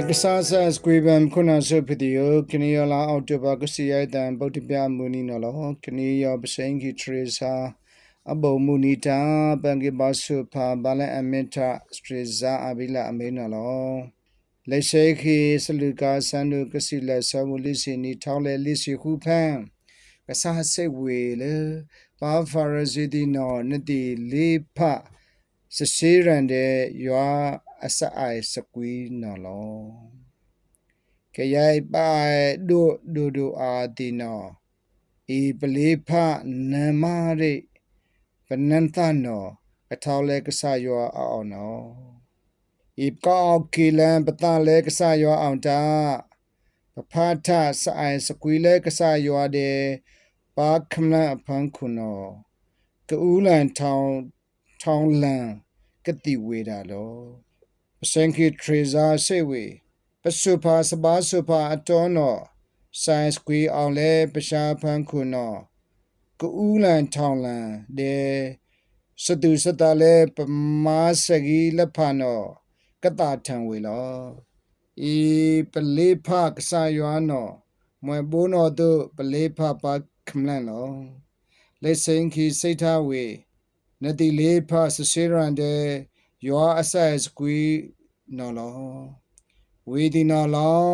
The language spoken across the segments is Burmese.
ကစားဆာစကွေဘမ်ခုနဆပ်ပဒီယိုကနီယလာအော်တိုဘာကစီယတန်ဗုဒ္ဓပြမူနီနော်လောကနီယပစိန်ကီထရေစာအဘောမူနီတာပန်ကီဘာဆုဖာဘာလန်အမင်တာစထရေဇာအဘီလာအမေနော်လောလက်ရှိခီစလူကာဆန်ဒုကစီလက်ဆာမူလီစီနီထောင်းလေလီစီခုဖန်ကစားစိတ်ဝေလေဘာဖာရဇီဒီနော်နတီလေးဖစစီရန်တဲ့ရွာ အစအိုင်စကွီနော်လောကရိုင်ပိုင်ဒိုဒိုဒိုအာဒီနော်ဤပလေးဖနမရိပနန်သနော်အထောက်လဲကဆရွာအောင်နော်ဤကောက်ကီလန်ပတလဲကဆရွာအောင်တာပဖာထဆိုင်စကွီလဲကဆရွာတဲ့ပါခမလအဖန်ခုနော်ကူလန်ထောင်းထောင်းလန်ကတိဝေတာလော ပစင်ကီထရေဇာစေဝေပစုဖာစဘာစုဖာအတော်နော်ဆိုင်စကွီအောင်လဲပရှာဖန်ခုနော်ကူလန်ထောင်းလန်တဲ့စတုစတလဲပမာစဂီလဖာနော်ကတာထံဝေလောဤပလေးဖကဆာယောနော်မွေဘိုးနော်တို့ပလေးဖပါခမလန်လောလက်စင်ခီစိတ်ထားဝေနတိလေးဖဆစေရန်တဲ့ ယောအဆက်စကွီနော်လောဝေဒီနော်လော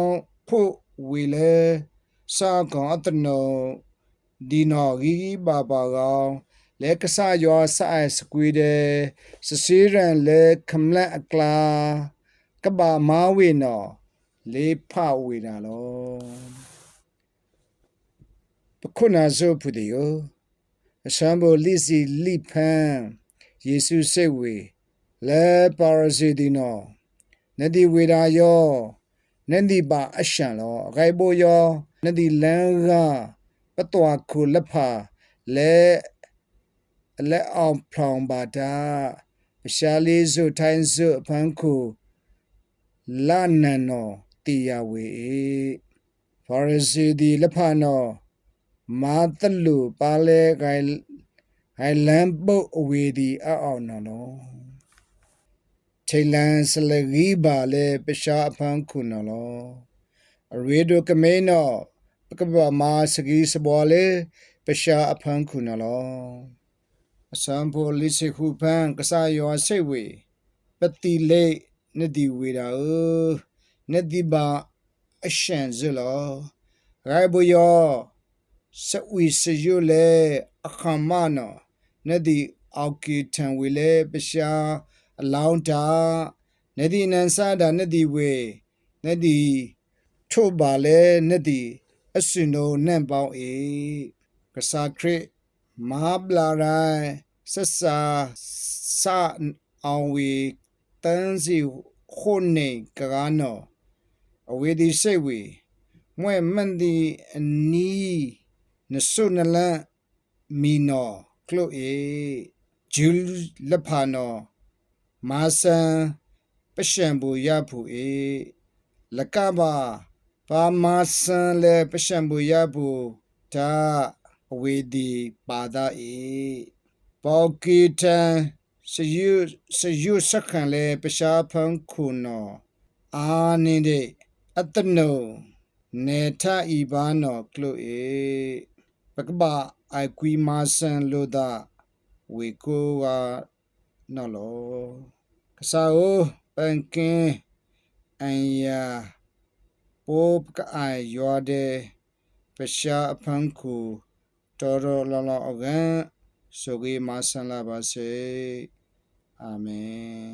ဖို့ဝေလေစာကောင်အတနောဒီနော်ဂီဘာဘာကောင်လဲကဆာယောဆက်စကွီတဲ့ဆစေရန်လဲခမလန်အကလာကဘာမာဝေနော်လေးဖဝေတာလောပခုနာဇုဖူဒီယောအစံဘောလီစီလိဖန်ယေရှုစိတ်ဝေ လဲပါရစီဒီနောနဒီဝေရာယောနန္ဒီပါအရှံလောအခိုင်ဘောယောနဒီလန်ကပတဝခုလဖာလဲအလက်အောင်ဖောင်ပါတာရှာလေးစုထိုင်းစုဖန်ခုလာနန်နောတီယဝေဖာရစီဒီလဖာနောမာတလူပါလေဂိုင်ဟိုင်လန်ပုတ်အဝေဒီအအောင်နော်လော ချိလန်စလဂီပါလေပရှာအဖန်ခုနော်လောအရေဒိုကမေနောပကပမာစဂီစဘောလေပရှာအဖန်ခုနော်လောအစံပေါ်လိစီခုဖန်ကစားယောစိတ်ဝေပတိလေနဒီဝေတာအနဒီဘာအရှန်ဇလောရိုင်ဘူယောစဝီစယူလေအခမနောနဒီအောက်ကီထံဝေလေပရှာ အလောင်းတာနဒီနန်ဆာဒါနဒီဝေနဒီထိုပါလေနဒီအစင်နိုနန်ပေါင်းအေကစားခရစ်မဟာဘလာရိုင်ဆဆာစာအောင်ဝေတန်းစီခုန်နေကကားနောအဝေဒီစိတ်ဝေမွဲ့မန်ဒီအနီးနဆုနလန်မီနောကလိုအေဂျူလဖာနော မာဆန်ပရှံဘူရဖူအေလကဘာပါမာဆန်လေပရှံဘူရဖူဒါအဝေဒီပါဒအေပေါကီတန်စယူစယူစခန်လေပရှာဖန်ခုနောအာနင်းတဲ့အတနောနေထဤဘာနောကလိုအေပကဘာအိုက်ကွီမာဆန်လိုဒါဝေကိုဝါ နော်လောကစားအိုပန်ကင်းအန်ယာပိုပကအိုင်ယောတဲ့ပရှာအဖန်ခုတော်တော်လောလောအကန်ဆိုကြီးမာဆန်လာပါစေအာမင်